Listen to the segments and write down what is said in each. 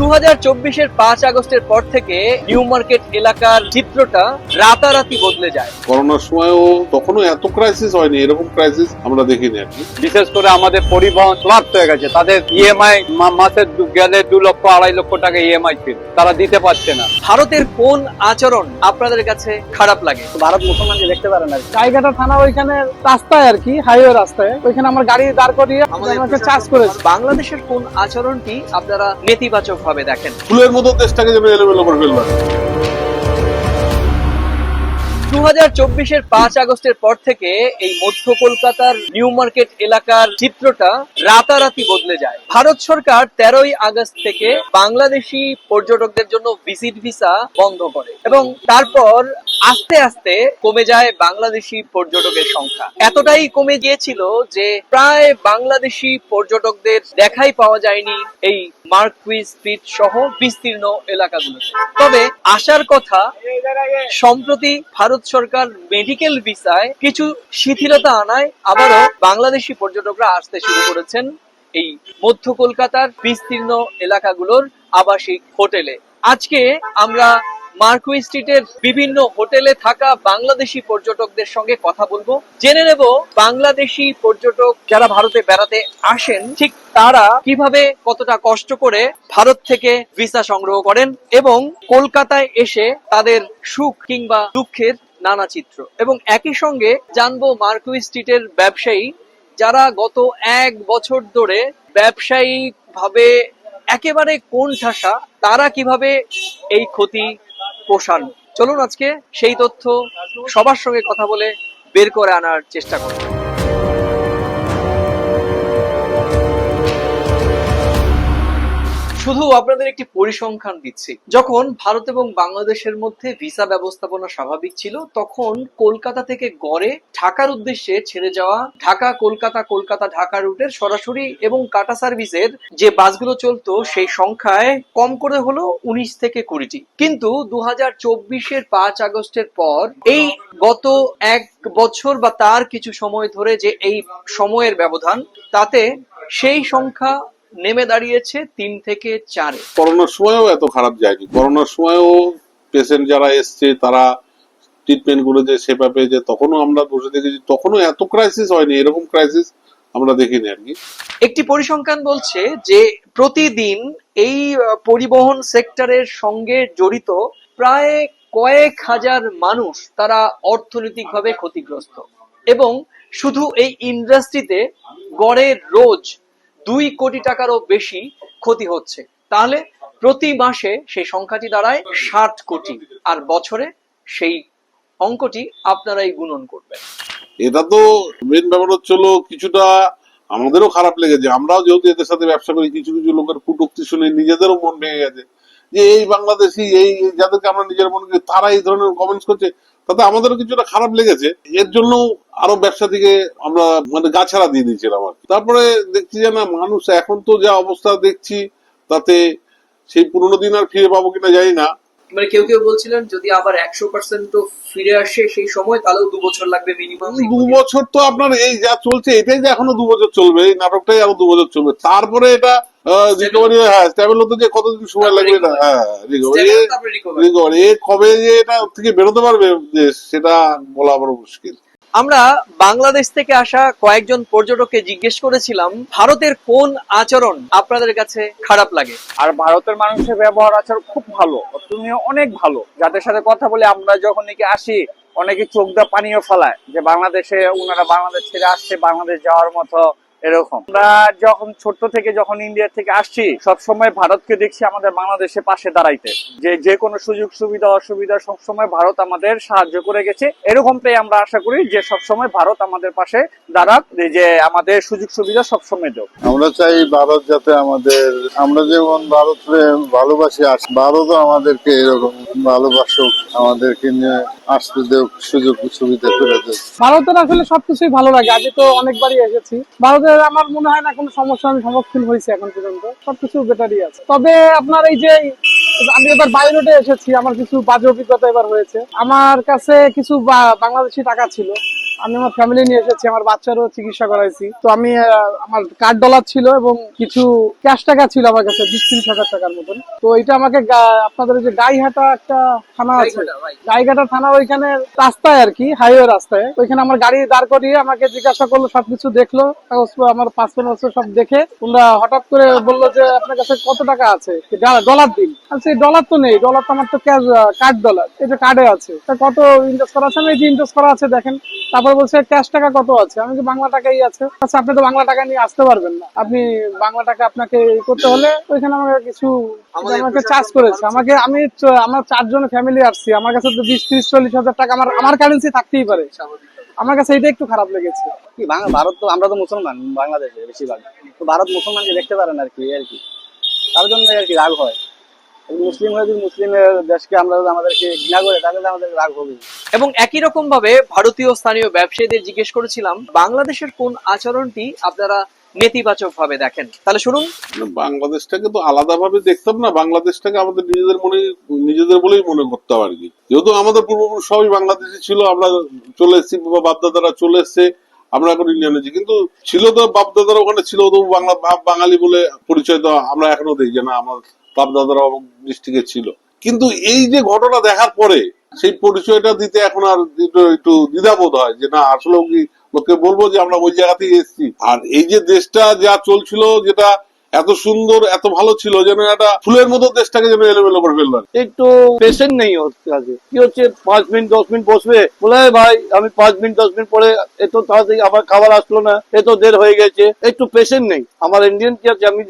দু হাজার চব্বিশের পাঁচ আগস্টের পর থেকে নিউ মার্কেট এলাকার চিত্রটা রাতারাতি বদলে যায়। করোনার সময়ও তখনও এত ক্রাইসিস হয়নি এরকম ক্রাইসিস আমরা দেখিনি আর কি। বিশেষ করে আমাদের পরিবহন ক্লান্ত হয়ে গেছে। তাদের ইএমআই মাসের গেলে দু লক্ষ আড়াই লক্ষ টাকা ইএমআই ছিল। তারা দিতে পারছে না। ভারতের কোন আচরণ আপনাদের কাছে খারাপ লাগে? ভারত মুসলমানকে দেখতে পারে না। জায়গাটা থানা ওইখানে রাস্তায় আর কি হাইওয়ে রাস্তায়। ওইখানে আমার গাড়ি দাঁড় করিয়ে আমাকে চার্জ করেছে। বাংলাদেশের কোন আচরণটি আপনারা নেতিবাচক ভাবে দেখেন। ফুলের মতো দেশটাকে যেন এলোমেলো করে ফেলবে। দু হাজার চব্বিশের পাঁচ আগস্টের পর থেকে এই মধ্য কলকাতার নিউ মার্কেট এলাকার চিত্রটা রাতারাতি বদলে যায়। ভারত সরকার তেরোই আগস্ট থেকে বাংলাদেশি পর্যটকদের জন্য ভিজিট ভিসা বন্ধ করে এবং তারপর আস্তে আস্তে কমে যায় বাংলাদেশি পর্যটকের সংখ্যা। এতটাই কমে গিয়েছিল যে প্রায় বাংলাদেশি পর্যটকদের দেখাই পাওয়া যায়নি এই মার্কুইজ স্ট্রিট সহ বিস্তীর্ণ এলাকাগুলোতে। তবে আসার কথা, সম্প্রতি ভারত সরকার মেডিকেল ভিসায় কিছু শিথিলতা আনায় আবারও বাংলাদেশি পর্যটকরা আসতে শুরু করেছেন এই মধ্য কলকাতার বিস্তীর্ণ এলাকাগুলোর আবাসিক হোটেলে। আজকে আমরা মার্কুই স্ট্রিটের বিভিন্ন হোটেলে থাকা বাংলাদেশি পর্যটকদের সঙ্গে কথা বলব। জেনে নেব বাংলাদেশি পর্যটক যারা ভারতে বেড়াতে আসেন, ঠিক তারা কীভাবে কতটা কষ্ট করে ভারত থেকে ভিসা সংগ্রহ করেন এবং কলকাতায় এসে তাদের সুখ কিংবা দুঃখের নানা চিত্র। এবং একই সঙ্গে জানব মার্কুই স্ট্রিটের ব্যবসায়ী যারা গত এক বছর ধরে ব্যবসায়িক ভাবে একেবারে কোন ঠাসা তারা কীভাবে এই ক্ষতি পোষান চলুন আজকে সেই তথ্য সবার সঙ্গে কথা বলে বের করে আনার চেষ্টা করব। শুধু আপনাদের একটি পরিসংখ্যান দিচ্ছি। যখন ভারত এবং বাংলাদেশের মধ্যে ভিসা ব্যবস্থাপনা স্বাভাবিক ছিল, তখন কলকাতা থেকে গড়ে ঢাকার উদ্দেশ্যে ছেড়ে যাওয়া ঢাকা, কলকাতা কলকাতা, ঢাকা রুটের সরাসরি এবং কাটা সার্ভিসের যে বাসগুলো চলতো, সেই সংখ্যায় কম করে হলো উনিশ থেকে কুড়িটি। কিন্তু দু হাজার চব্বিশের পাঁচ আগস্টের পর এই গত এক বছর বা তার কিছু সময় ধরে যে এই সময়ের ব্যবধান, তাতে সেই সংখ্যা নেমে দাঁড়িয়েছে তিন থেকে চারে। করোনার সময়ও এত খারাপ যায়নি। করোনার সময়ও পেশেন্ট যারা এসছে তারা ট্রিটমেন্টগুলো যে সেবা পেয়েছে তখনও আমরা বসে দেখেছি তখনও এত ক্রাইসিস হয়নি এরকম ক্রাইসিস আমরা দেখিনি আর কি। একটি পরিসংখ্যান বলছে যে প্রতিদিন এই পরিবহন সেক্টরের সঙ্গে জড়িত প্রায় কয়েক হাজার মানুষ তারা অর্থনৈতিকভাবে ক্ষতিগ্রস্ত। এবং শুধু এই ইন্ডাস্ট্রিতে গড়ে রোজ দুই কোটি টাকারও বেশি ক্ষতি হচ্ছে। তাহলে প্রতি মাসে সেই সংখ্যাটি দাঁড়ায় ষাট কোটি, আর বছরে সেই অঙ্কটি আপনারাই গুণন করবেন। এটা তো মেন ব্যাপার হচ্ছিল কিছুটা আমাদেরও খারাপ লেগেছে। আমরাও যেহেতু এদের সাথে ব্যবসা করি, কিছু কিছু লোকের কুটুক্তি শুনে নিজেদেরও মন ভেঙে গেছে। যে এই বাংলাদেশি, এই যাদেরকে আমরা নিজের মনে করি তারা এই ধরনের কমেন্টস করছে তাতে আমাদেরও কিছুটা খারাপ লেগেছে। এর জন্য আরও ব্যবসা থেকে আমরা মানে গাছাড়া দিয়ে দিয়েছিলাম আর তারপরে দেখছি যে না মানুষ এখন তো যা অবস্থা দেখছি তাতে সেই পুরোনো দিন আর ফিরে পাবো কিনা জানি না। মানে কেউ কেউ বলছিলেন যদি আবার একশো পার্সেন্ট ফিরে আসে সেই সময় তাহলেও দু বছর লাগবে মিনিমাম দু বছর তো আপনার এই যা চলছে এটাই যে এখনও দু বছর চলবে এই নাটকটাই আরও দু বছর চলবে। তারপরে এটা রিকভারি হ্যাঁ স্ট্যাবল হতে যে কতদিন সময় লাগবে এটা হ্যাঁ রিকভারি কবে যে এটা থেকে বেরোতে পারবে সেটা বলা বড় মুশকিল। আমরা বাংলাদেশ থেকে আসা কয়েকজন পর্যটককে জিজ্ঞেস করেছিলাম ভারতের কোন আচরণ আপনাদের কাছে খারাপ লাগে? আর ভারতের মানুষের ব্যবহার আচরণ খুব ভালো তুমি অনেক ভালো। যাদের সাথে কথা বলে আমরা যখন নাকি আসি অনেকে চোখ দা পানিও ফেলায় যে বাংলাদেশে ওনারা বাংলাদেশ ছেড়ে আসছে বাংলাদেশ যাওয়ার মতো এরকম। আমরা যখন ছোট্ট থেকে যখন ইন্ডিয়া থেকে আসছি সব সময় ভারতকে দেখছি আমাদের বাংলাদেশের পাশে দাঁড়াইতে। যে যে কোনো সুযোগ সুবিধা অসুবিধা সব সময় ভারত আমাদের সাহায্য করে গেছে। এরকমটাই আমরা আশা করি যে সব সময় ভারত আমাদের পাশে দাঁড়াক যে আমাদের সুযোগ সুবিধা সব সময় দেব আমরা চাই ভারত যাতে আমাদের আমরা যেমন ভারতকে ভালোবাসি আস ভারতও আমাদেরকে এরকম ভালোবাসুক আমাদেরকে নিয়ে আসতে দেব সুযোগ সুবিধা করে দেব ভারতের আসলে সবকিছুই ভালো লাগে। আগে তো অনেকবারই এসেছি। ভারতের আমার মনে হয় না কোনো সমস্যা আমি সম্মুখীন হয়েছি এখন পর্যন্ত। সবকিছু বেটারই আছে। তবে আপনার এই যে, আমি এবার বাইরে এসেছি, আমার কিছু বাজে অভিজ্ঞতা এবার হয়েছে। আমার কাছে কিছু বাংলাদেশি টাকা ছিল। আমি আমার ফ্যামিলি নিয়ে এসেছি আমার বাচ্চারও চিকিৎসা করাইছি। তো আমি আমার কার্ড ডলার ছিল এবং কিছু ক্যাশ টাকা ছিল আমার কাছে বিশ ত্রিশ হাজার টাকার মতন। তো এটা আমাকে আপনাদের যে গাইহাটা একটা থানা আছে। গাইঘাটা। থানা ওইখানে রাস্তায় আর কি হাইওয়ে রাস্তায়। ওইখানে আমার গাড়ি দাঁড় করিয়ে আমাকে জিজ্ঞাসা করল সবকিছু দেখল কাগজ- আমার পাসপোর্ট মাসপোর্ট সব দেখে ওরা হঠাৎ করে বলল যে আপনার কাছে কত টাকা আছে? ডলার দিন। আর সেই ডলার তো নেই ডলার তো আমার তো ক্যাশ কার্ড ডলার এটা কার্ডে আছে। কত ইনভেস্ট করা আছে? আমি এই যে ইনভেস্ট করা আছে দেখেন। তারপর বলছে ক্যাশ টাকা কত আছে? আমি বাংলা টাকাই আছে। আচ্ছা আপনি তো বাংলা টাকা নিয়ে আসতে পারবেন না। আপনি বাংলা টাকা আপনাকে করতে হলে ওইখানে আমাকে কিছু আমাকে চার্জ করেছে। আমাকে আমি আমার চারজন ফ্যামিলি আসছি। আমার কাছে তো বিশ ত্রিশ চল্লিশ হাজার টাকা আমার আমার কারেন্সি থাকতেই পারে। আমার কাছে এটা একটু খারাপ লেগেছে। কি ভারত তো আমরা তো মুসলমান বাংলাদেশে বেশিরভাগ। তো ভারত মুসলমানকে দেখতে পারেন আর কি আর কি। তার জন্য আর কি রাগ হয়। মুসলিম হয়ে যদি মুসলিমের দেশকে আমরা আমাদেরকে ঘৃণা করে তাহলে আমাদের রাগ হবে এবং একই রকম ভাবে ভারতীয় স্থানীয় ব্যবসায়ীদের জিজ্ঞেস করেছিলাম বাংলাদেশের কোন আচরণটি আপনারা নেতিবাচক ভাবে দেখেন? তাহলে শুনুন। বাংলাদেশটাকে তো আলাদা ভাবে দেখতাম না বাংলাদেশটাকে আমাদের নিজেদের মনে নিজেদের বলেই মনে করতাম আর কি। যেহেতু আমাদের পূর্বপুরুষ সবই বাংলাদেশি ছিল আমরা চলে এসেছি বা বাপদাদারা চলে এসছে আমরা এখন ইন্ডিয়ান আছি। কিন্তু ছিল তো বাপদাদারা ওখানে ছিল তো বাংলা বাঙালি বলে পরিচয় তো আমরা এখনও দেখি যে না আমার বাপদাদারা ডিস্ট্রিক্টে ছিল। কিন্তু এই যে ঘটনা দেখার পরে সেই পরিচয়টা দিতে এখন আর একটু দ্বিধাবোধ হয় যে না আসলে কি লোককে বলব যে আমরা ওই জায়গাতেই এসেছি। আর এই যে দেশটা যা চলছিল, যেটা এত সুন্দর, এত ভালো ছিল যেন একটা ফুলের মতো দেশটাকে যেন এলোমেলো করে ফেলল একটু পেশেন্ট নেই হচ্ছে কাজে। কি হচ্ছে, পাঁচ মিনিট, দশ মিনিট বসবে? বলে ভাই, আমি পাঁচ মিনিট, দশ মিনিট পরে এত তাড়াতাড়ি আমার খাবার আসলো না এত দের হয়ে গেছে। একটু পেশেন্ট নেই। আমার ইন্ডিয়ান কি আছে আমি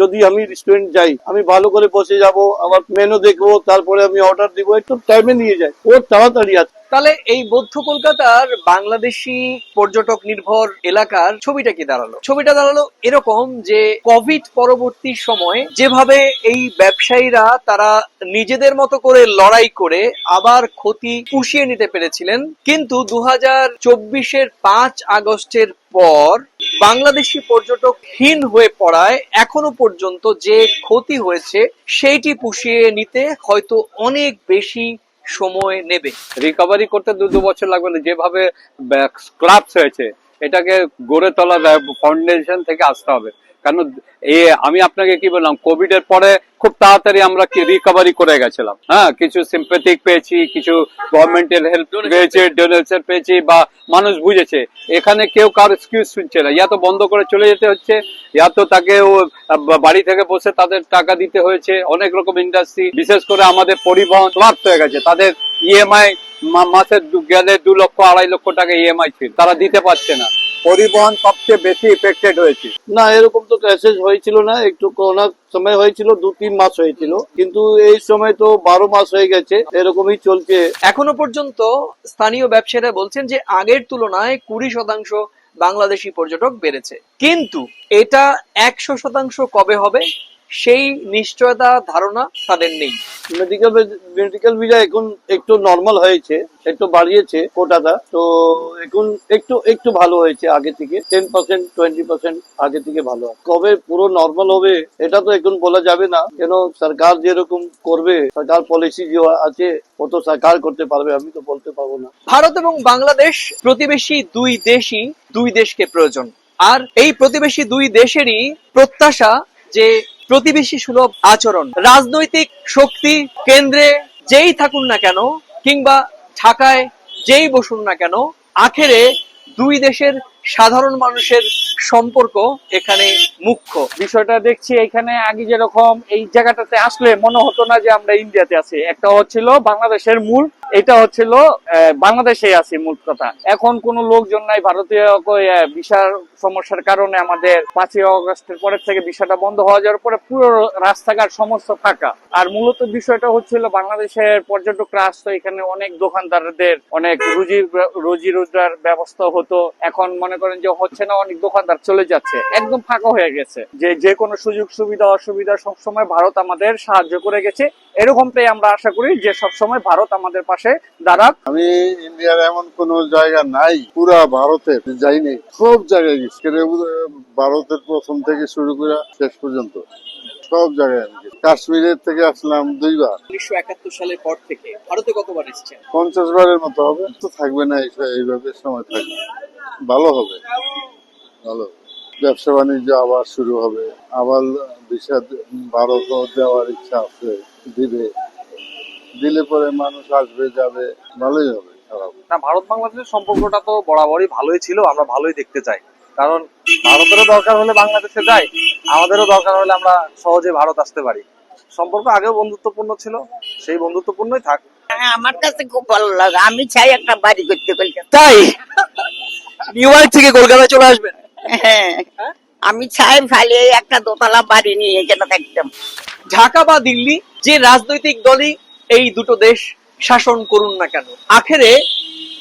যদি আমি রেস্টুরেন্ট যাই, আমি ভালো করে বসে যাব, আমার মেনু দেখব, তারপরে আমি অর্ডার দিব, একটু টাইমে নিয়ে যাই। ও তাড়াতাড়ি আছে তাহলে এই মধ্য কলকাতার বাংলাদেশি পর্যটক নির্ভর এলাকার ছবিটা কি দাঁড়াল? ছবিটা দাঁড়াল এরকম যে কোভিড পরবর্তী সময় যেভাবে এই ব্যবসায়ীরা তারা নিজেদের মতো করে লড়াই করে আবার ক্ষতি পুষিয়ে নিতে পেরেছিলেন, কিন্তু দু হাজার চব্বিশের পাঁচ আগস্টের পর বাংলাদেশি পর্যটকহীন হয়ে পড়ায় এখনও পর্যন্ত যে ক্ষতি হয়েছে, সেইটি পুষিয়ে নিতে হয়তো অনেক বেশি সময় নেবে। রিকভারি করতে দু দু বছর লাগবে না। যেভাবে ক্লাবস হয়েছে, এটাকে গড়ে তোলা ফাউন্ডেশন থেকে আসতে হবে। কারণ এ আমি আপনাকে কি বললাম কোভিড এর পরে খুব তাড়াতাড়ি আমরা রিকভারি করে গেছিলাম। হ্যাঁ কিছু সিম্পেথিক পেয়েছি কিছু গভর্নমেন্টের হেল্প পেয়েছি ডোনেশন পেয়েছি বা মানুষ বুঝেছে। এখানে কেউ কার এক্সকিউজ শুনছে না। ইয়া তো বন্ধ করে চলে যেতে হচ্ছে ইয়া তো তাকে ও বাড়ি থেকে বসে তাদের টাকা দিতে হয়েছে। অনেক রকম ইন্ডাস্ট্রি বিশেষ করে আমাদের পরিবহন ক্লাব হয়ে গেছে। তাদের ইএমআই মাসে গেলে দু লক্ষ আড়াই লক্ষ টাকা ইএমআই ছিল তারা দিতে পারছে না। পরিবহন সবচেয়ে বেশি ইফেক্টেড হয়েছে। না এরকম তো ক্রাইসিস হয়েছিল না একটু করোনা সময় হয়েছিল দু তিন মাস হয়েছিল। কিন্তু এই সময় তো বারো মাস হয়ে গেছে এরকমই চলছে। এখনও পর্যন্ত স্থানীয় ব্যবসায়ীরা বলছেন যে আগের তুলনায় কুড়ি শতাংশ বাংলাদেশি পর্যটক বেড়েছে। কিন্তু এটা একশো শতাংশ কবে হবে? সেই নিশ্চয়তা ধারণা তাদের নেই। মেডিকেল মেডিকেল ভিসা এখন একটু নর্মাল হয়েছে একটু বাড়িয়েছে কোটাটা। তো এখন একটু একটু ভালো হয়েছে আগে থেকে টেন পার্সেন্ট টোয়েন্টি পার্সেন্ট আগে থেকে ভালো। কবে পুরো নর্মাল হবে এটা তো এখন বলা যাবে না। কেন সরকার যেরকম করবে সরকার পলিসি যে আছে ও তো সরকার করতে পারবে আমি তো বলতে পারব না। ভারত এবং বাংলাদেশ প্রতিবেশী দুই দেশই দুই দেশকে প্রয়োজন। আর এই প্রতিবেশী দুই দেশেরই প্রত্যাশা যে প্রতিবেশী সুলভ আচরণ, রাজনৈতিক শক্তি, কেন্দ্রে যেই থাকুন না কেন, কিংবা ঢাকায় যেই বসুন না কেন, আখেরে দুই দেশের সাধারণ মানুষের সম্পর্ক এখানে মুখ্য। বিষয়টা দেখছি এখানে আগে যেরকম এই জায়গাটাতে আসলে মনে হতো না যে আমরা ইন্ডিয়াতে আছি। একটা হচ্ছিল বাংলাদেশের মূল, এটা হচ্ছিল বাংলাদেশে আছি মূল কথা। এখন কোন লোকজন নাই, ভারতীয় ভিসার সমস্যার কারণে আমাদের পাঁচই অগস্টের পরের থেকে ভিসাটা বন্ধ হওয়া যাওয়ার পরে পুরো রাস্তাঘাট সমস্ত ফাঁকা। আর মূলত বিষয়টা হচ্ছিল বাংলাদেশের পর্যটকরা আসতো, এখানে অনেক দোকানদারদের অনেক রুজি রুজি রোজগার ব্যবস্থা হতো। এখন মনে মনে করেন যে হচ্ছে না অনেক দোকানদার চলে যাচ্ছে একদম ফাঁকা হয়ে গেছে। যে যে কোনো সুযোগ সুবিধা অসুবিধা সবসময় ভারত আমাদের সাহায্য করে গেছে। এরকমটাই আমরা আশা করি যে সবসময় ভারত আমাদের পাশে দাঁড়াক। আমি ইন্ডিয়ার এমন কোন জায়গা নাই পুরা ভারতে যাইনি সব জায়গায় গেছি। ভারতের প্রথম থেকে শুরু করে শেষ পর্যন্ত সব জায়গায় আমি কাশ্মীরের থেকে আসলাম দুইবার। উনিশশো একাত্তর সালের পর থেকে ভারতে কতবার এসেছেন? পঞ্চাশ বারের মতো হবে। তো থাকবে না এই- এইভাবে সময় থাকবে। ভালো হবে। ভালো। ব্যবসা বাণিজ্য আবার শুরু হবে। আবার ভিসা ভারত দেওয়ার ইচ্ছা আছে দিবে। দিলে পরে মানুষ আসবে যাবে ভালোই হবে খারাপ। না। না ভারত বাংলাদেশের সম্পর্কটা তো বরাবরই ভালোই ছিল আমরা ভালোই দেখতে চাই। কারণ ভারতেরও দরকার হলে বাংলাদেশে যাই আমাদেরও দরকার হলে আমরা সহজে ভারত আসতে পারি। সম্পর্ক আগেও বন্ধুত্বপূর্ণ ছিল সেই বন্ধুত্বপূর্ণই থাক। হ্যাঁ, আমার কাছে খুব ভালো লাগে। আমি চাই একটা বাড়ি করতে কলকাতা তাই? নিউ ইয়র্ক থেকে কলকাতায় চলে আসবেন হ্যাঁ। আমি চাই ভালো একটা দোতলা বাড়ি নিয়ে এখানে থাকতাম ঢাকা বা দিল্লি যে রাজনৈতিক দলই এই দুটো দেশ শাসন করুন না কেন? আখেরে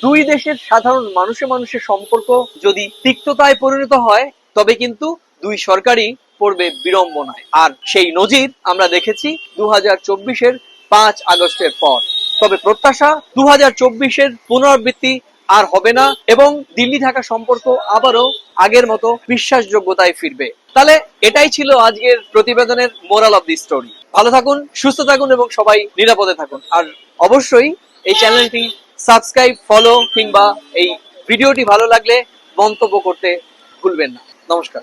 দুই দেশের সাধারণ মানুষে মানুষের সম্পর্ক যদি তিক্ততায় পরিণত হয় তবে কিন্তু দুই সরকারই পড়বে বিড়ম্বনায়। আর সেই নজির আমরা দেখেছি দু হাজার চব্বিশের পাঁচ আগস্টের পর। তবে প্রত্যাশা দু হাজার চব্বিশের পুনরাবৃত্তি আর হবে না এবং দিল্লি ঢাকা সম্পর্ক আবারও আগের মতো বিশ্বাসযোগ্যতায় ফিরবে। তাহলে এটাই ছিল আজকের প্রতিবেদনের মোরাল অফ দি স্টোরি। ভালো থাকুন, সুস্থ থাকুন এবং সবাই নিরাপদে থাকুন। আর অবশ্যই এই চ্যানেলটি সাবস্ক্রাইব, ফলো কিংবা এই ভিডিওটি ভালো লাগলে মন্তব্য করতে ভুলবেন না। নমস্কার।